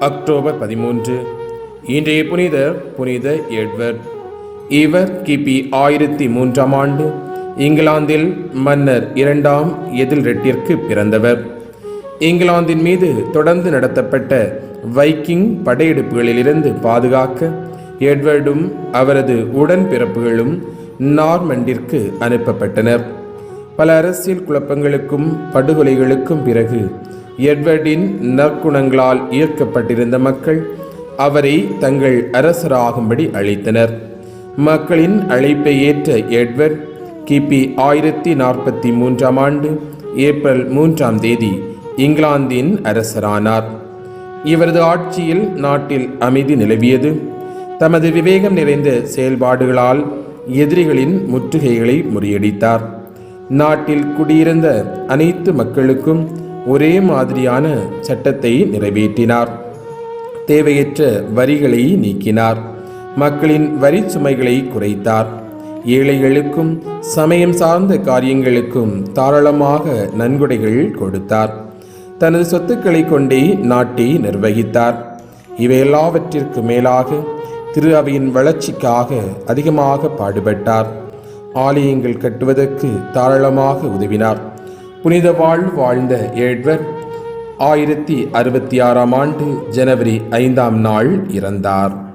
October பதிமூன்று. இன்றைய புனிதர் புனித எட்வர்ட். இவர் கிபி ஆயிரத்தி மூன்றாம் ஆண்டு இங்கிலாந்தில் மன்னர் இரண்டாம் எதில் ரெட்டிற்கு பிறந்தவர். இங்கிலாந்தின் மீது தொடர்ந்து நடத்தப்பட்ட வைக்கிங் படையெடுப்புகளிலிருந்து பாதுகாக்க எட்வர்டும் அவரது உடன்பிறப்புகளும் நார்மண்டிற்கு அனுப்பப்பட்டனர். பல அரசியல் குழப்பங்களுக்கும் படுகொலைகளுக்கும் பிறகு எட்வர்டின் நற்குணங்களால் ஈர்க்கப்பட்டிருந்த மக்கள் அவரை தங்கள் அரசராகும்படி அழைத்தனர். மக்களின் அழைப்பை ஏற்ற எட்வர்ட் கிபி ஆயிரத்தி நாற்பத்தி மூன்றாம் ஆண்டு ஏப்ரல் மூன்றாம் தேதி இங்கிலாந்தின் அரசரானார். இவரது ஆட்சியில் நாட்டில் அமைதி நிலவியது. தமது விவேகம் நிறைந்த செயல்பாடுகளால் எதிரிகளின் முற்றுகைகளை முறியடித்தார். நாட்டில் குடியிருந்த அனைத்து மக்களுக்கும் ஒரே மாதிரியான சட்டத்தை நிறைவேற்றினார். தேவையற்ற வரிகளை நீக்கினார். மக்களின் வரி சுமைகளை குறைத்தார். ஏழைகளுக்கும் சமயம் சார்ந்த காரியங்களுக்கும் தாராளமாக நன்கொடைகள் கொடுத்தார். தனது சொத்துக்களை கொண்டே நாட்டை நிர்வகித்தார். இவை எல்லாவற்றிற்கு மேலாக திரு அவையின் வளர்ச்சிக்காக அதிகமாக பாடுபட்டார். ஆலயங்கள் கட்டுவதற்கு தாராளமாக உதவினார். புனித வாழ் வாழ்ந்த ஏழ்வர். ஆயிரத்தி அறுபத்தி ஆறாம் ஆண்டு ஜனவரி ஐந்தாம் நாள் இறந்தார்.